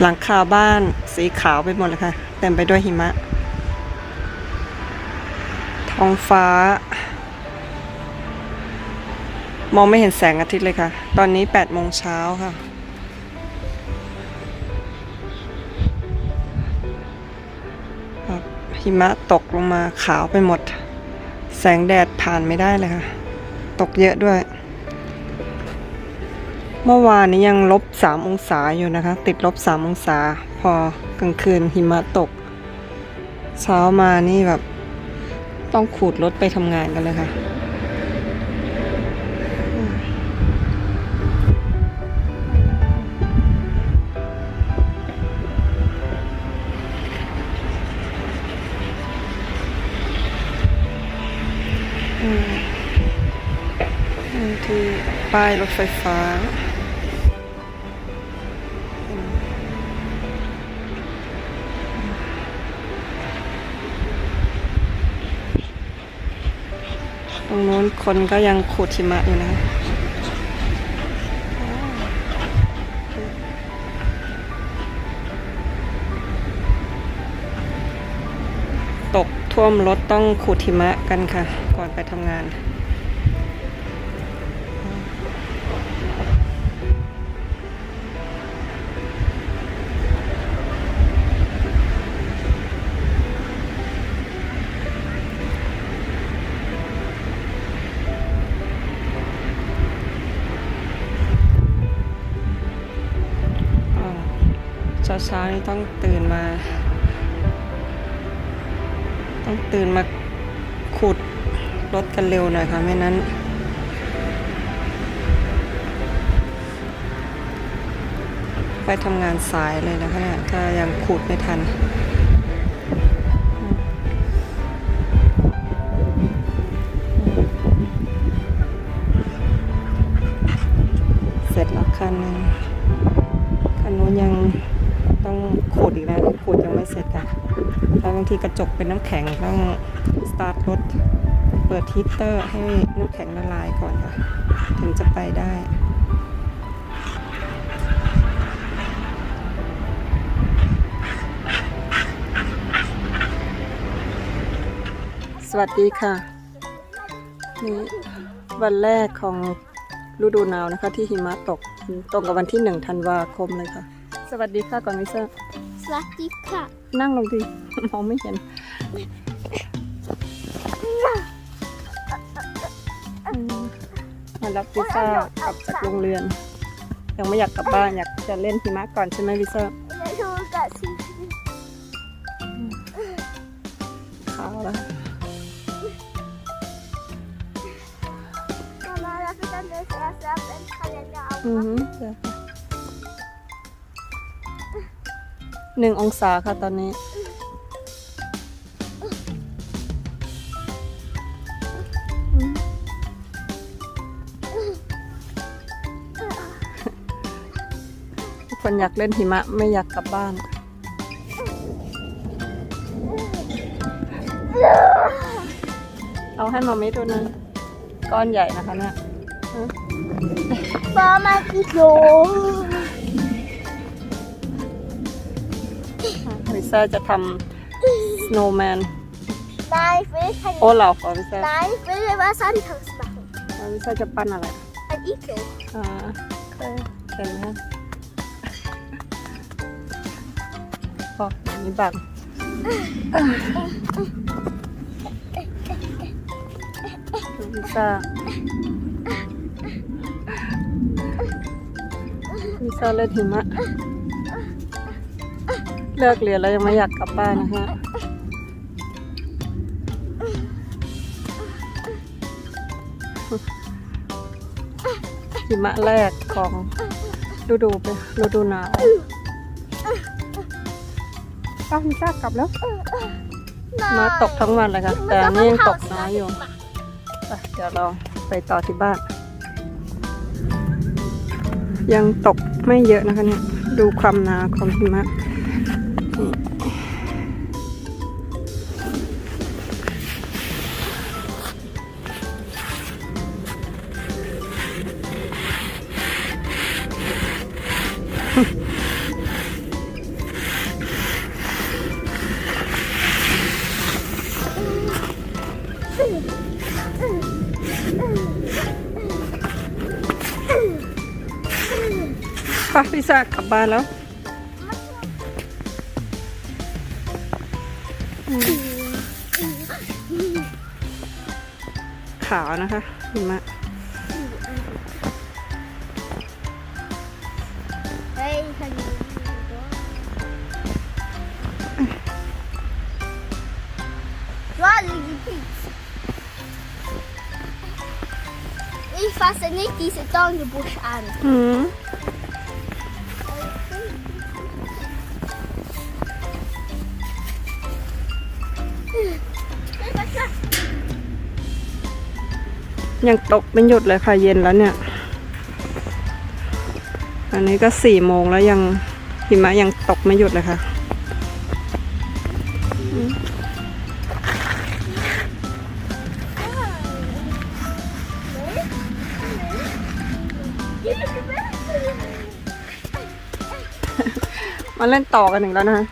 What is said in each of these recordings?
หลังคาบ้านสีขาวไปหมดเลยค่ะ เต็มไปด้วยหิมะ ท้องฟ้า มองไม่เห็นแสงอาทิตย์เลยค่ะ ตอนนี้8โมงเช้าค่ะ หิมะตกลงมาขาวไปหมด แสงแดดผ่านไม่ได้เลยค่ะ ตกเยอะด้วย เมื่อวานนี้ยังลบสามองศาอยู่นะคะ ติดลบสามองศา พอกลางคืนหิมะตก เช้ามานี่แบบ ต้องขูดรถไปทำงานกันเลยค่ะอืมที่ป้ายรถไฟฟ้า รงนู้นคนก็ยังขูดหิมะอยู่นะตกท่วมรถต้องขูดหิมะกันค่ะ ก่อนไปทำงาน เช้าเช้าๆนี่ต้องตื่นมา ต้องตื่นมาขุดรถกันเร็วหน่อยค่ะไม่นั้นไปทำงานสายเลยนะคะเนี่ยถ้ายังขุดไม่ทัน บางทีกระจกเป็นน้ำแข็งต้องสตาร์ทรถเปิดฮีตเตอร์ให้น้ำแข็งละลายก่อนค่ะ ถึงจะไปได้สวัสดีค่ะ นี่วันแรกของฤดูหนาวนะคะ ที่หิมะตกตรงกับวันที่หนึ่งธันวาคมเลยค่ะ สวัสดีค่ะก่อนมิเซอร์ สวัสดีค่ะ นั่งลงดีมองไม่เห็นอืมมารับพิซซ่ากลับจากโรงเรียน ยังไม่อยากกลับบ้านอยากจะเล่นหิมะก่อนใช่ไหมพิซซ่าไม่รู้กับสิขาวแล้วมามาแล้วก็จะเดินสลับสลับเป็นคาเลนดาร์อือ หนึ่งองศาค่ะตอนนี้ทุกคนอยากเล่นหิมะไม่อยากกลับบ้าน เอาให้มามิดูนะก้อนใหญ่นะคะเนี่ยปามา ซ่าจะทำ snowman นายฟิชให้โอ้เหล่าขอวิซ่านายฟิชว่าสันทังสมาร์วิซ่าจะปั้นอะไรอันอีกเลยอ่าเคยเห็นไหมฮะพออย่างนี้บังดูวิซ่าวิซ่าเล่นหิมะ เลิกเรียนแล้วยังไม่อยากกลับบ้านนะฮะหิมะแรกของฤดูไปฤดูหนาวป้าพิซ่ากลับแล้วมาตกทั้งวันเลยค่ะแต่นี่ยังตกน้อยอยู่ไปเดี๋ยวเราไปต่อที่บ้าน ยังตกไม่เยอะนะคะเนี่ย ดูความหนาของหิมะ ค่ะพี่ซ่ากลับบ้านแล้วอืมขาวนะคะหิมะ Hey, honey. Waar liggen die piet? Ik fasse niet deze tangenbusch aan. อื ยังตกไม่หยุดเลยค่ะเย็นแล้วเนี่ย อันนี้ก็สี่โมงแล้วยังหิมะยังตกไม่หยุดเลยค่ะ มาเล่นต่อกันหนึ่งแล้วนะคะ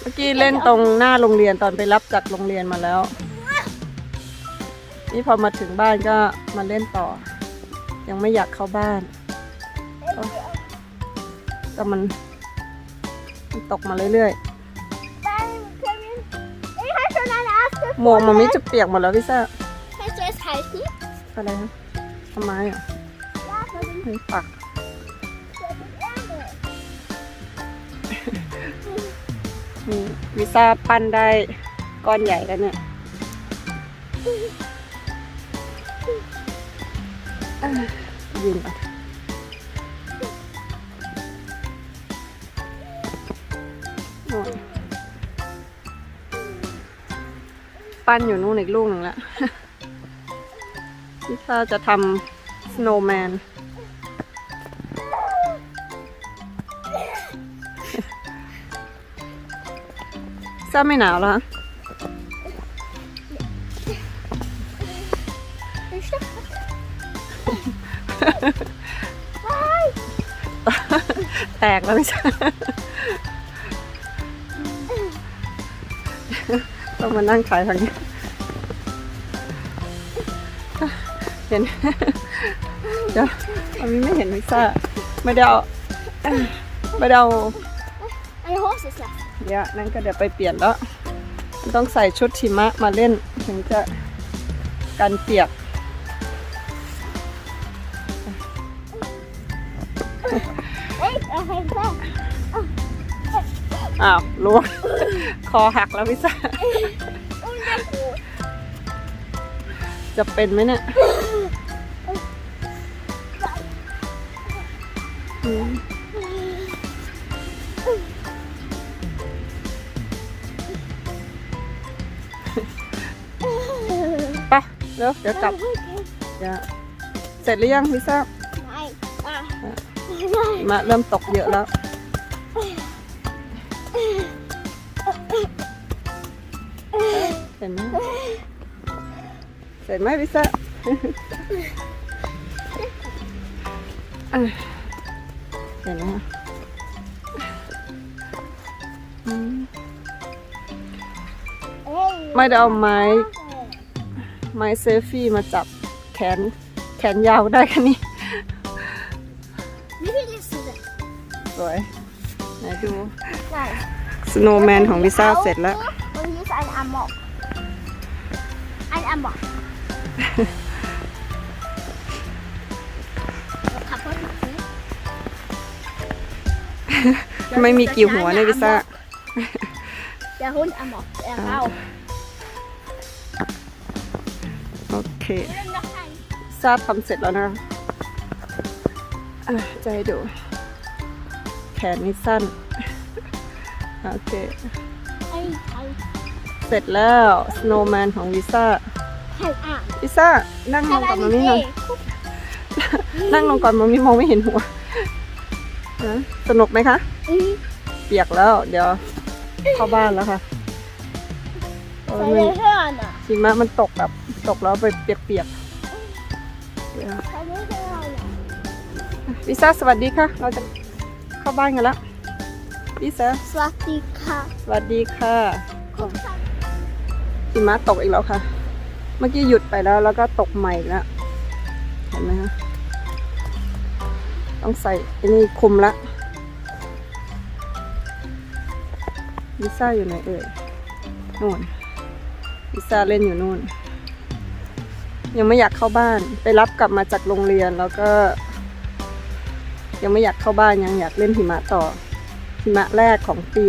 เมื่อกี้เล่นตรงหน้าโรงเรียนตอนไปรับจากโรงเรียนมาแล้ว นี่พอมาถึงบ้านก็มาเล่นต่อ ยังไม่อยากเข้าบ้านแต่มันมันตกมาเรื่อยๆหมวกมันไม่จะเปียกหมดแล้วพี่ซ่าอะไรคะทำไมอะไม่ปักนี่วิซ่าปั้นได้ก้อนใหญ่แล้วเนี่ย ยิงก่อนโอ้ยปั้นอยู่นู่นอีกลูกหนึ่งแล้ววิซ่าจะทำ snowman ซ่าไม่หนาวแล้ว แตกแล้วไม่ใช่ต้องมานั่งขายทางนี้ เห็น เดี๋ยวอันนี้ไม่เห็นพิซซ่าไม่ได้เอาไม่ได้เอา En je hoofd is slecht. เดี๋ยวนั่นก็เดี๋ยวไปเปลี่ยนแล้วมันต้องใส่ชุดหิมะมาเล่นถึงจะกันเปียก Ik ga geen weg. อ้าวล่วง คอหักแล้วพิซซ่าจะเป็นไหมเนี่ยอืมไปเร็วเดี๋ยวกลับเดี๋ยวเสร็จหรือยังพิซซ่า Nee. Ah. หิมะเริ่มตกเยอะแล้วเห็นไหมเสร็จไหมพิซซ่าอะเห็นไหมคะอืมไม่ได้เอาไม้ ไม้เซลฟี่มาจับแขน แขนยาวได้แค่นี้ Wie viel is het? สวยไหนดู Nee. สโนว์แมนของพิซซ่าเสร็จแล้ว Und hier ist ein Amok. Ein Amok. Kaputt machen. ไม่มีกี่หัวเนี่ยพิซซ่า Der Hund Amok. Der Ah. Rauch. โอเค Wir nehmen noch einen. พิซซ่าทำเสร็จแล้วนะ อะจะให้ดู แขนนี่สั้น โอเค Ein, ein, เสร็จแล้วสโนว์แมนของพิซซ่า kein Arm. พิซซ่า นั่งลงก่อนมามี่หน่อย Hey. นั่งลงก่อนมามี่มองไม่เห็นหัวนะสนุกไหมคะ Mhm. เปียกแล้ว เดี๋ยว เข้าบ้านแล้วค่ะเพราะว่ามัน Seine Hörner. หิมะมันตกแบบตกแล้วไปเปียกๆเดี๋ยว Seine Hörner. พิซ ซ่าสวัสดีค่ะ เราจะเข้าบ้านกันแล้วพิซซ่า Swatika. สวัสดีค่ะ Guck mal. หิมะตกอีกแล้วค่ะ เมื่อกี้หยุดไปแล้วแล้วก็ตกใหม่อีกแล้วเห็นไหมคะต้องใส่ไอ้นี่คลุมละลิซ่าอยู่ไหนเอ่ยนู่นลิซ่าเล่นอยู่นู่น ยังไม่อยากเข้าบ้าน ไปรับกลับมาจากโรงเรียนแล้วก็ ยังไม่อยากเข้าบ้านยังอยากเล่นหิมะต่อ หิมะแรกของปี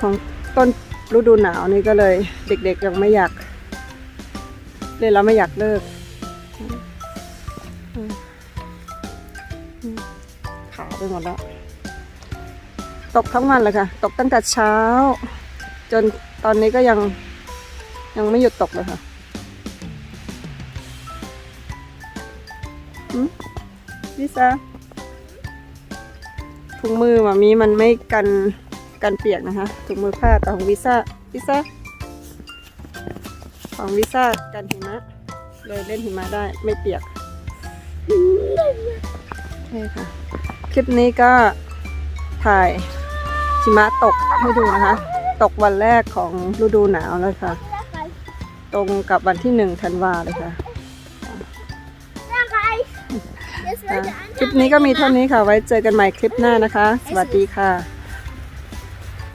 ของต้นฤดูหนาวนี่ก็เลย เด็กๆยังไม่อยาก เล่นแล้วไม่อยากเลิกขาวไปหมดแล้ว ตกทั้งวันเลยค่ะ ตกตั้งแต่เช้า จนตอนนี้ก็ยังยังไม่หยุดตกเลยค่ะลิซ่า ถุงมือมามีมันไม่กันกันเปียกนะคะถุงมือผ้าแต่ของวิซ่าวิซ่าของวิซ่ากันหิมะเลยเล่นหิมะได้ไม่เปียกใช่ค่ะ คลิปนี้ก็ถ่ายหิมะตกให้ดูนะคะ ตกวันแรกของฤดูหนาวเลยค่ะ ตรงกับวันที่หนึ่งธันวาเลยค่ะ คลิปนี้ก็มีเท่านี้ค่ะ ไว้เจอกันใหม่คลิปหน้านะคะ สวัสดีค่ะ